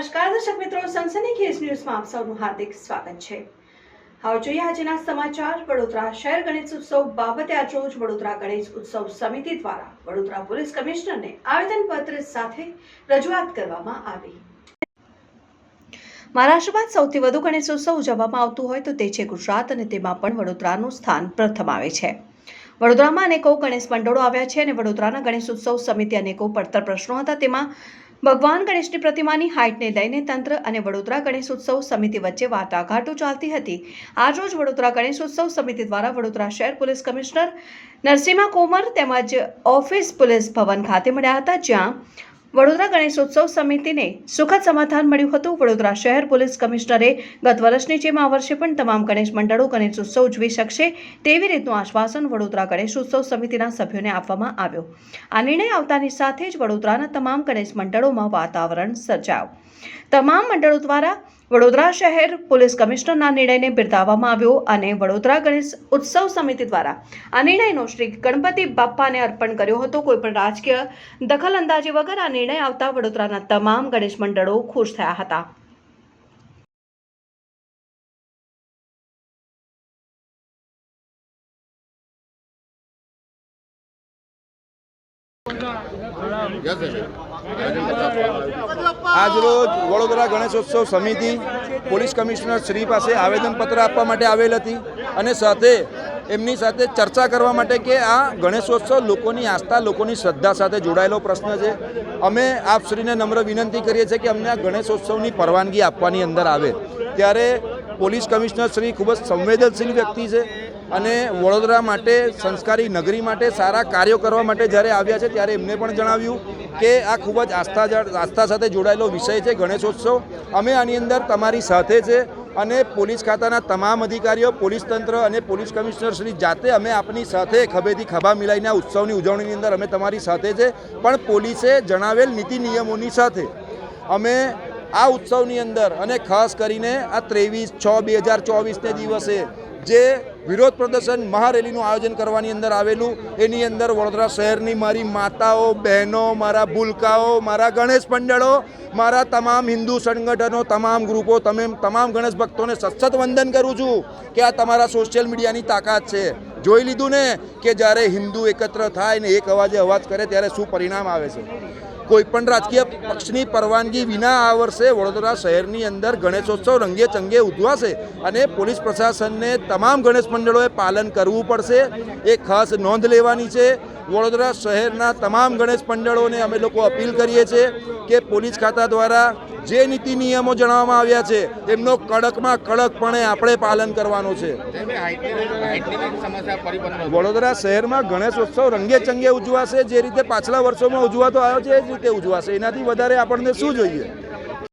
નમસ્કાર, દર્શક મિત્રો, સનસની કેસ ન્યૂઝમાં આપ સૌનું હાર્દિક સ્વાગત છે. હવે જોઈએ આજના સમાચાર. વડોદરા શહેર ગણેશ ઉત્સવ બાબતે આજરોજ વડોદરા ગણેશ ઉત્સવ સમિતિ દ્વારા વડોદરા પોલીસ કમિશનરને આવેદનપત્ર સાથે રજૂઆત કરવામાં આવી. મહારાષ્ટ્ર બાદ સૌથી વધુ ગણેશ ઉત્સવ ઉજવવામાં આવતું હોય તો તે છે ગુજરાત અને તેમાં પણ વડોદરાનું સ્થાન પ્રથમ આવે છે. વડોદરામાં અનેકો ગણેશ મંડળો આવ્યા છે અને વડોદરાના ગણેશ ઉત્સવ સમિતિ અનેકો પડતર પ્રશ્નો હતા. તેમાં ભગવાન ગણેશની પ્રતિમાની હાઇટને લઈને તંત્ર અને વડોદરા ગણેશ ઉત્સવ સમિતિ વચ્ચે વાટાઘાટો ચાલતી હતી. આજરોજ વડોદરા ગણેશ ઉત્સવ સમિતિ દ્વારા વડોદરા શહેર પોલીસ કમિશનર નરસિંહા કોમર તેમજ ઓફિસ પોલીસ ભવન ખાતે મળ્યા હતા, જ્યાં વડોદરા ગણેશોત્સવ સમિતિને સુખદ સમાધાન મળ્યું હતું. વડોદરા શહેર પોલીસ કમિશનરે ગત વર્ષની જેમ આ વર્ષે પણ તમામ ગણેશ મંડળો ગણેશોત્સવ ઉજવી શકશે તેવી રીતનું આશ્વાસન વડોદરા ગણેશોત્સવ સમિતિના સભ્યોને આપવામાં આવ્યો. આ નિર્ણય આવતાની સાથે જ વડોદરાના તમામ ગણેશ મંડળોમાં વાતાવરણ સર્જાયું. તમામ મંડળો દ્વારા વડોદરા શહેર પોલીસ કમિશનરના નિર્ણયને બિરદાવવામાં આવ્યો અને વડોદરા ગણેશ ઉત્સવ સમિતિ દ્વારા આ નિર્ણયનો શ્રી ગણપતિ બાપ્પાને અર્પણ કર્યો હતો. કોઈપણ રાજકીય દખલ અંદાજી વગર આ નિર્ણય આવતા વડોદરાના તમામ ગણેશ મંડળો ખુશ થયા હતા. આજરોજ વડોદરા ગણેશોત્સવ સમિતિ પોલીસ કમિશનર શ્રી પાસે આવેદનપત્ર આપવા માટે આવેલ હતી અને સાથે એમની સાથે ચર્ચા કરવા માટે કે આ ગણેશોત્સવ લોકોની આસ્થા, લોકોની શ્રદ્ધા સાથે જોડાયેલો પ્રશ્ન છે. અમે આપશ્રીને નમ્ર વિનંતી કરીએ છીએ કે અમને આ ગણેશોત્સવની પરવાનગી આપવાની અંદર આવે. ત્યારે પોલીસ કમિશનર શ્રી ખૂબ જ સંવેદનશીલ વ્યક્તિ છે. અને વડોદરા માટે, સંસ્કારી નગરી માટે સારા કાર્યો કરવા માટે જ્યારે આવ્યા છે, ત્યારે એમને પણ જણાવ્યું કે આ ખૂબ જ આસ્થા આસ્થા સાથે જોડાયેલો વિષય છે ગણેશોત્સવ. અમે આની અંદર તમારી સાથે છે અને પોલીસ ખાતાના તમામ અધિકારીઓ, પોલીસ તંત્ર અને પોલીસ કમિશનર શ્રી જાતે અમે આપની સાથે ખભેથી ખભા મિલાઈને ઉત્સવની ઉજવણીની અંદર અમે તમારી સાથે છે. પણ પોલીસે જણાવેલ નીતિ નિયમોની સાથે અમે આ ઉત્સવની અંદર અને ખાસ કરીને આ ત્રેવીસ છ બે હજાર ચોવીસને દિવસે જે વિરોધ પ્રદર્શન મહારેલીનું આયોજન કરવાની અંદર આવેલું, એની અંદર વડોદરા શહેરની મારી માતાઓ, બહેનો, મારા ભૂલકાઓ, મારા ગણેશ મંડળો મારા તમામ હિન્દુ સંગઠનો, તમામ ગ્રુપો, તમે તમામ ગણેશ ભક્તોને સતત વંદન કરું છું કે આ તમારા સોશિયલ મીડિયાની તાકાત છે. જોઈ લીધું ને કે જ્યારે હિન્દુ એકત્ર થાય ને એક અવાજે અવાજ કરે ત્યારે શું પરિણામ આવે છે? કોઈ પણ રાજકીય પક્ષની પરવાનગી વિના આ વર્ષે વડોદરા શહેરની અંદર ગણેશોત્સવ રંગે ચંગે ઉજવાશે અને પોલીસ પ્રશાસનને તમામ ગણેશ મંડળોએ પાલન કરવું પડશે. એ ખાસ નોંધ લેવાની છે. વડોદરા શહેરના તમામ ગણેશ મંડળોને અમે લોકો અપીલ કરીએ છીએ કે પોલીસ ખાતા દ્વારા જે નીતિ નિયમો જણાવવામાં આવ્યા છે એમનો કડકમાં કડકપણે આપણે પાલન કરવાનું છે. વડોદરા શહેરમાં ગણેશોત્સવ રંગે ચંગે ઉજવાશે જે રીતે પાછલા વર્ષોમાં ઉજવાતો આવ્યો છે એ જ રીતે ઉજવાશે. એનાથી વધારે આપણને શું જોઈએ?